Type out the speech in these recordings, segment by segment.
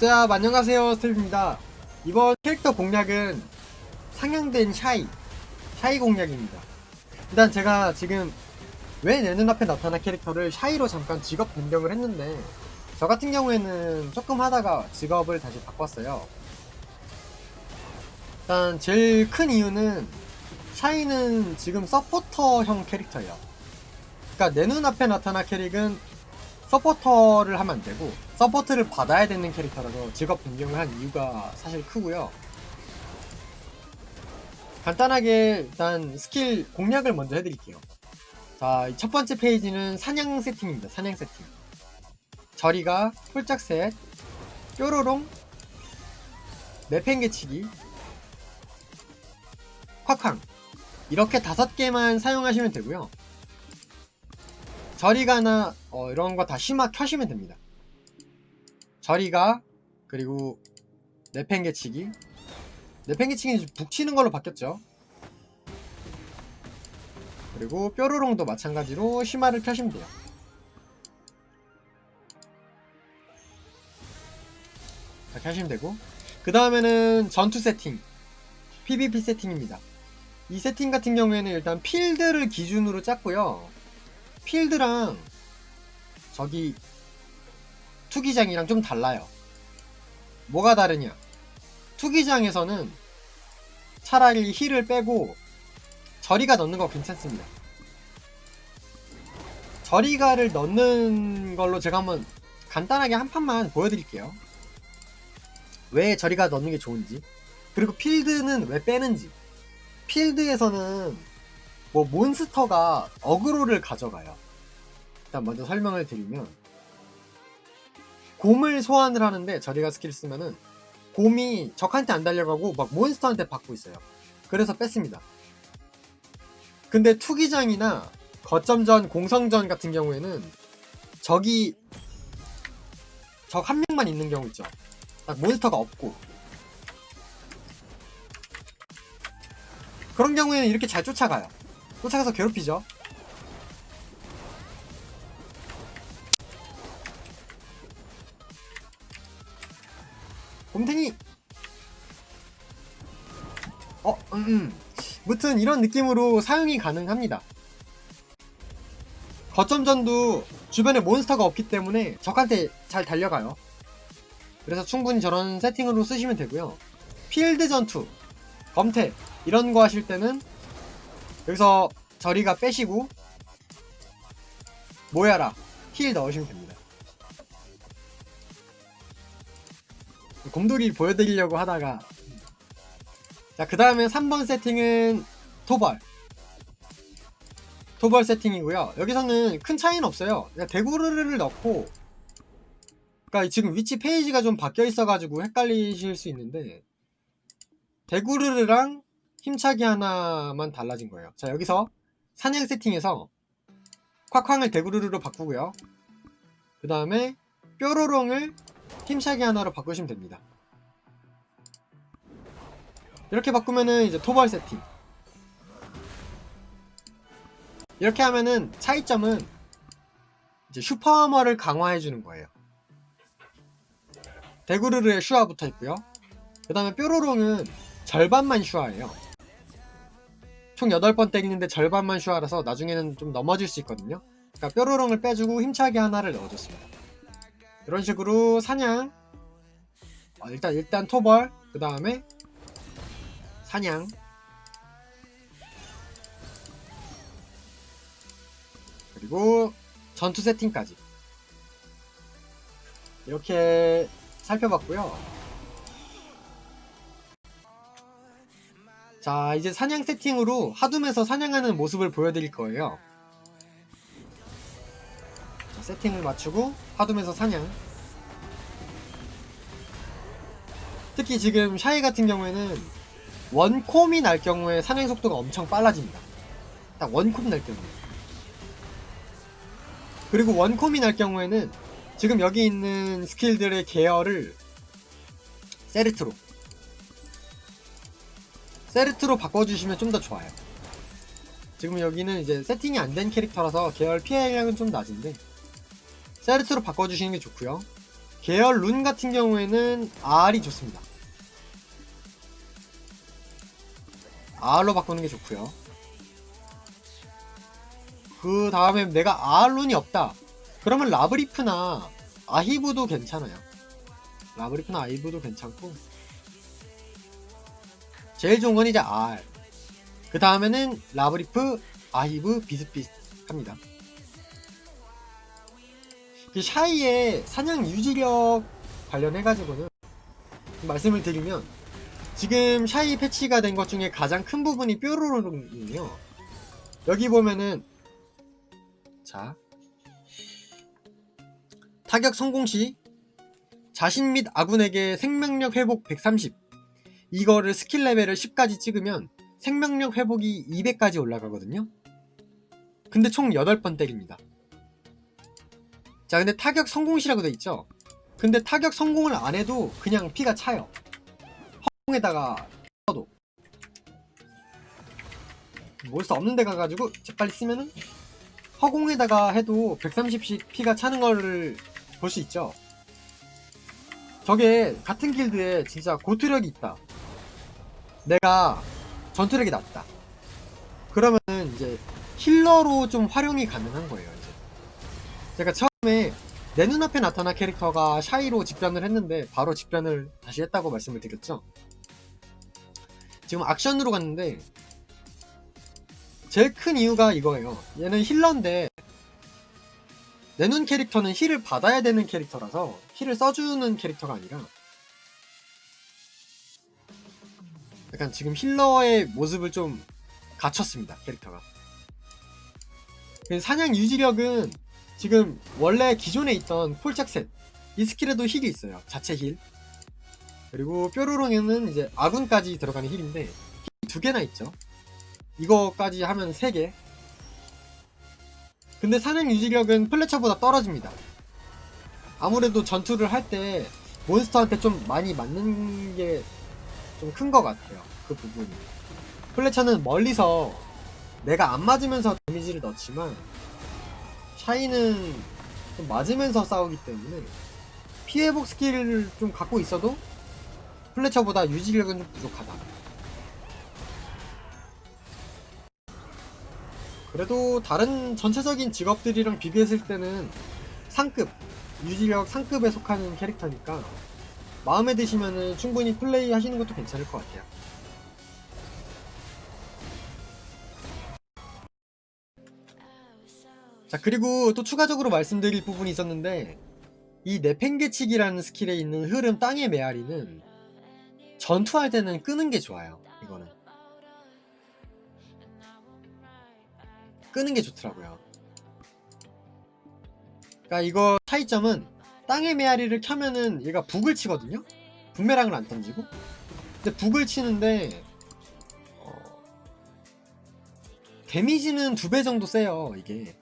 자, 안녕하세요. 스텝입니다. 이번 캐릭터 공략은 상향된 샤이, 샤이 공략입니다. 일단 제가 지금 왜 내 눈앞에 나타난 캐릭터를 샤이로 잠깐 직업 변경을 했는데 저 같은 경우에는 조금 하다가 직업을 다시 바꿨어요. 일단 제일 큰 이유는 샤이는 지금 서포터형 캐릭터예요. 그러니까 내 눈앞에 나타난 캐릭은 서포터를 하면 안 되고 서포트를 받아야 되는 캐릭터라서 직업 변경을 한 이유가 사실 크고요. 간단하게 일단 스킬 공략을 먼저 해드릴게요. 자, 첫 번째 페이지는 사냥 세팅입니다. 사냥 세팅. 저리가, 홀짝셋, 뾰로롱, 매팽개치기, 콱쾅 이렇게 다섯 개만 사용하시면 되고요. 저리가나 어, 이런 거 다 심화 켜시면 됩니다. 저리가 그리고 내팽개치기 내팽개치기는 북치는 걸로 바뀌었죠. 그리고 뾰로롱도 마찬가지로 심화를 켜시면 돼요. 자, 켜시면 되고 그 다음에는 전투 세팅 PVP 세팅입니다. 이 세팅 같은 경우에는 일단 필드를 기준으로 짰고요. 필드랑 저기 투기장이랑 좀 달라요. 뭐가 다르냐? 투기장에서는 차라리 힐을 빼고 저리가 넣는 거 괜찮습니다. 저리가를 넣는 걸로 제가 한번 간단하게 한 판만 보여드릴게요. 왜 저리가 넣는 게 좋은지. 그리고 필드는 왜 빼는지. 필드에서는 뭐 몬스터가 어그로를 가져가요. 일단 먼저 설명을 드리면 곰을 소환을 하는데 저리가 스킬 쓰면은 곰이 적한테 안 달려가고 막 몬스터한테 받고 있어요. 그래서 뺐습니다. 근데 투기장이나 거점전, 공성전 같은 경우에는 적이 적 한 명만 있는 경우 있죠. 딱 몬스터가 없고 그런 경우에는 이렇게 잘 쫓아가요. 쫓아가서 괴롭히죠. 곰탱이! 어, 음, 음. 무튼 이런 느낌으로 사용이 가능합니다. 거점전도 주변에 몬스터가 없기 때문에 적한테 잘 달려가요. 그래서 충분히 저런 세팅으로 쓰시면 되고요. 필드 전투, 검태 이런 거 하실 때는 여기서 저리가 빼시고 모여라. 힐 넣으시면 됩니다. 곰돌이 보여드리려고 하다가. 자그 다음에 3번 세팅은 토벌. 토벌 세팅이고요. 여기서는 큰 차이는 없어요. 대구르를 넣고. 그러니까 지금 위치 페이지가 좀 바뀌어 있어 가지고 헷갈리실 수 있는데 대구르르랑 힘차기 하나만 달라진 거예요. 자 여기서 사냥 세팅에서 콱쾅을 대구르르로 바꾸고요. 그 다음에 뾰로롱을 힘차기 하나로 바꾸시면 됩니다. 이렇게 바꾸면은 이제 토벌 세팅. 이렇게 하면은 차이점은 이제 슈퍼하머를 강화해 주는 거예요. 대구르르에 슈아 붙어 있고요. 그 다음에 뾰로롱은 절반만 슈아예요 총 8번 때리는데 절반만 슈아라서 나중에는 좀 넘어질 수 있거든요. 그러니까 뾰로롱을 빼주고 힘차게 하나를 넣어줬습니다. 이런 식으로 사냥. 어, 일단 일단 토벌. 그 다음에 사냥. 그리고 전투 세팅까지. 이렇게 살펴봤고요 자 이제 사냥 세팅으로 하둠에서 사냥하는 모습을 보여드릴 거예요 자, 세팅을 맞추고 하둠에서 사냥 특히 지금 샤이 같은 경우에는 원콤이 날 경우에 사냥 속도가 엄청 빨라집니다. 딱 원콤 날 경우에. 그리고 원콤이 날 경우에는 지금 여기 있는 스킬들의 계열을 세르트로 세르트로 바꿔주시면 좀 더 좋아요. 지금 여기는 이제 세팅이 안 된 캐릭터라서 계열 피해량은 좀 낮은데 세르트로 바꿔주시는 게 좋고요. 계열 룬 같은 경우에는 R이 좋습니다. R로 바꾸는 게 좋고요. 그 다음에 내가 R 룬이 없다. 그러면 라브리프나 아히브도 괜찮아요. 라브리프나 아히브도 괜찮고 제일 좋은 건 이제 R. 그 다음에는 라브리프, 아히브 비슷비슷합니다. 그 샤이의 사냥 유지력 관련해가지고는 말씀을 드리면 지금 샤이 패치가 된 것 중에 가장 큰 부분이 뾰로로는요. 여기 보면은 자 타격 성공 시 자신 및 아군에게 생명력 회복 130 이거를 스킬 레벨을 10까지 찍으면 생명력 회복이 200까지 올라가거든요. 근데 총 8번 때립니다. 자, 근데 타격 성공시라고 돼 있죠? 근데 타격 성공을 안 해도 그냥 피가 차요. 허공에다가 써도. 몬스터 없는 데 가가지고 재빨리 쓰면은 허공에다가 해도 130씩 피가 차는 거를 볼 수 있죠. 저게 같은 길드에 진짜 고투력이 있다. 내가 전투력이 낮다. 그러면은 이제 힐러로 좀 활용이 가능한 거예요. 이제 제가 처음에 내 눈앞에 나타난 캐릭터가 샤이로 직변을 했는데 바로 직변을 다시 했다고 말씀을 드렸죠. 지금 악션으로 갔는데 제일 큰 이유가 이거예요. 얘는 힐러인데 내 눈 캐릭터는 힐을 받아야 되는 캐릭터라서 힐을 써주는 캐릭터가 아니라 약간 지금 힐러의 모습을 좀 갖췄습니다 캐릭터가. 그 사냥 유지력은 지금 원래 기존에 있던 폴짝셋. 이 스킬에도 힐이 있어요 자체 힐. 그리고 뾰로롱에는 이제 아군까지 들어가는 힐인데 힐이 두 개나 있죠. 이거까지 하면 세 개. 근데 사냥 유지력은 플래처보다 떨어집니다. 아무래도 전투를 할 때 몬스터한테 좀 많이 맞는 게 좀 큰 것 같아요. 그 부분이. 플래처는 멀리서 내가 안 맞으면서 데미지를 넣지만 샤이는 좀 맞으면서 싸우기 때문에 피해복 스킬을 좀 갖고 있어도 플래처보다 유지력은 좀 부족하다. 그래도 다른 전체적인 직업들이랑 비교했을 때는 상급, 유지력 상급에 속하는 캐릭터니까 마음에 드시면은 충분히 플레이 하시는 것도 괜찮을 것 같아요. 자, 그리고 또 추가적으로 말씀드릴 부분이 있었는데, 이 내팽개치기라는 스킬에 있는 흐름 땅의 메아리는 전투할 때는 끄는 게 좋아요. 이거는. 끄는 게 좋더라고요. 그러니까 이거 차이점은 땅의 메아리를 켜면은 얘가 북을 치거든요. 분메랑을 안 던지고. 근데 북을 치는데 어, 데미지는 두 배 정도 세요. 이게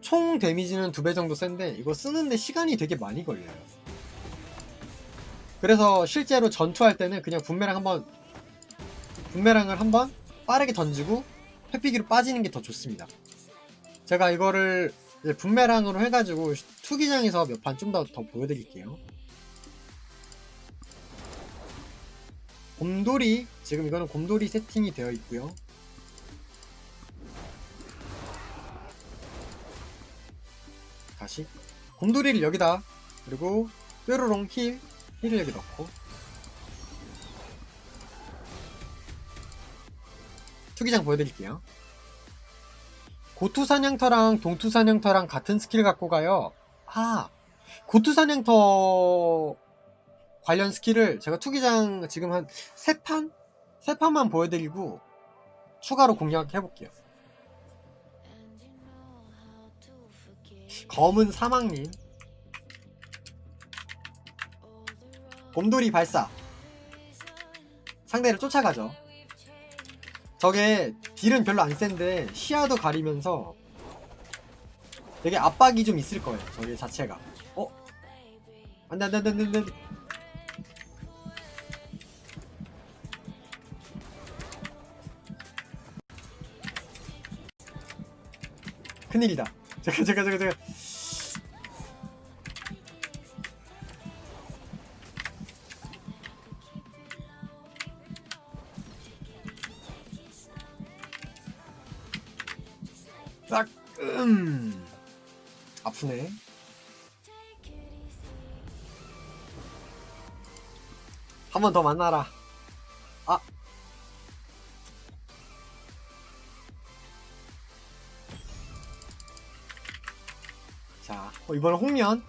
총 데미지는 두 배 정도 센데 이거 쓰는데 시간이 되게 많이 걸려요. 그래서 실제로 전투할 때는 그냥 분메랑 한번 분메랑을 한번 빠르게 던지고 회피기로 빠지는 게 더 좋습니다. 제가 이거를 이제 분메랑으로 해가지고 투기장에서 몇 판 좀 더 더 보여드릴게요. 곰돌이 지금 이거는 곰돌이 세팅이 되어 있고요. 다시 곰돌이를 여기다 그리고 뾰로롱 힐 힐을 여기 넣고 투기장 보여드릴게요. 고투 사냥터랑 동투 사냥터랑 같은 스킬 갖고 가요. 아, 고투 사냥터 관련 스킬을 제가 투기장 지금 한 세 판? 세 판만 보여드리고 추가로 공략해 볼게요. 검은 사막님 곰돌이 발사 상대를 쫓아가죠. 저게 딜은 별로 안 센데 시야도 가리면서 되게 압박이 좀 있을 거예요. 저게 자체가. 어? 안돼 안돼 안돼 안돼. 큰일이다. 잠깐 잠깐 잠깐 잠깐. 네. 한 번 더 만나라. 아. 자, 어, 이번엔 홍련.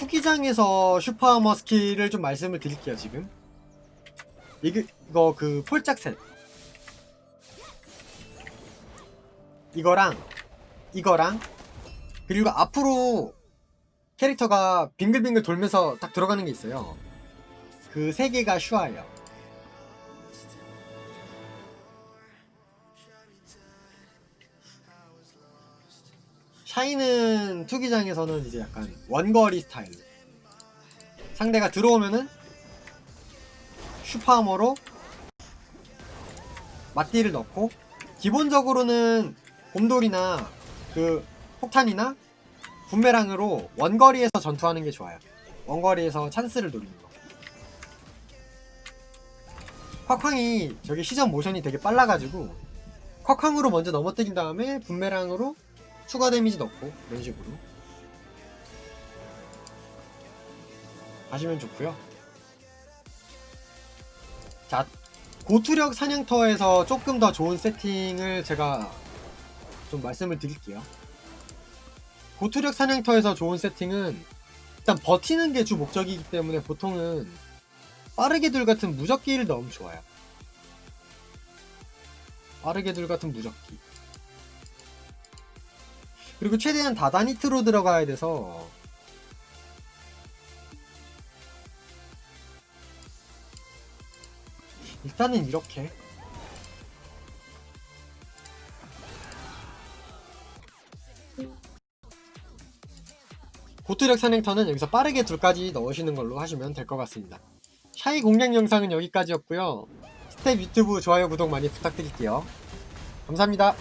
투기장에서 슈퍼하머 스킬을 좀 말씀을 드릴게요, 지금. 이거, 이거 그 폴짝 셋. 이거랑, 이거랑, 그리고 앞으로 캐릭터가 빙글빙글 돌면서 딱 들어가는 게 있어요. 그 세 개가 슈아예요. 샤이는 투기장에서는 이제 약간 원거리 스타일로 상대가 들어오면은 슈퍼하머로 맞디를 넣고 기본적으로는 곰돌이나 그 폭탄이나 분메랑으로 원거리에서 전투하는 게 좋아요. 원거리에서 찬스를 노리는 거. 콱쾅이 저기 시전 모션이 되게 빨라가지고 콱쾅으로 먼저 넘어뜨린 다음에 분메랑으로 추가 데미지 넣고 이런 식으로 하시면 좋고요. 자, 고투력 사냥터에서 조금 더 좋은 세팅을 제가 좀 말씀을 드릴게요. 고투력 사냥터에서 좋은 세팅은 일단 버티는 게 주 목적이기 때문에 보통은 빠르게 둘 같은 무적기를 넣으면 좋아요. 빠르게 둘 같은 무적기. 그리고 최대한 다다니트로 들어가야 돼서 일단은 이렇게 고투력 사냥터는 여기서 빠르게 둘까지 넣으시는 걸로 하시면 될 것 같습니다. 샤이 공략 영상은 여기까지였고요. 스텝 유튜브 좋아요 구독 많이 부탁드릴게요. 감사합니다.